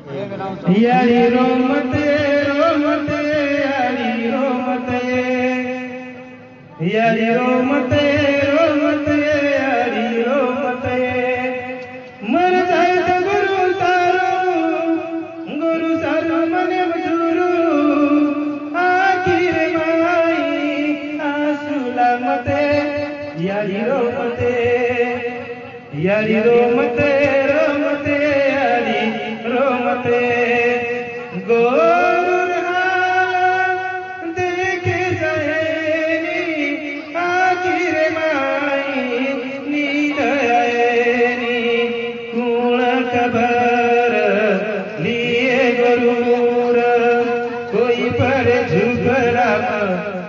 यारी रोमते रोमते यारी रोमते। यारी रोमते रोमते यारी रोमते। मन जाए तो गुरु तारो गुरु सारो मने मजूरू। आखिर माई आसुला मते यारी रोमते यारी रोमते। হাতে গরুর দেখে যায়নি আখির মাই নিদয়নি কুড়া খবর লিয়ে গরুর কই পর ঝুকরা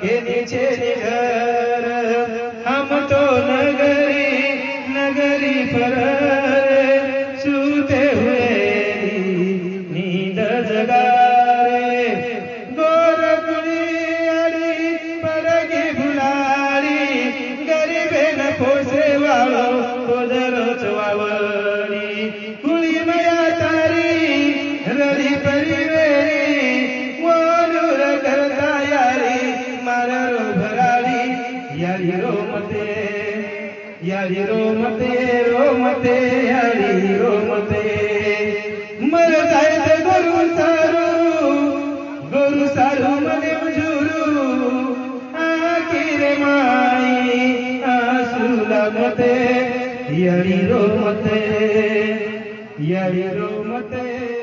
কে নিচে নিধর हम तो नगरी नगरी पर यारी रो मते यारी रो मते रो मते यारी रो मते मर जाए तो गुरु सारू गुरु सारू मने मजूरू आखिर माई आसूला मते यारी रो मते यारी रो मते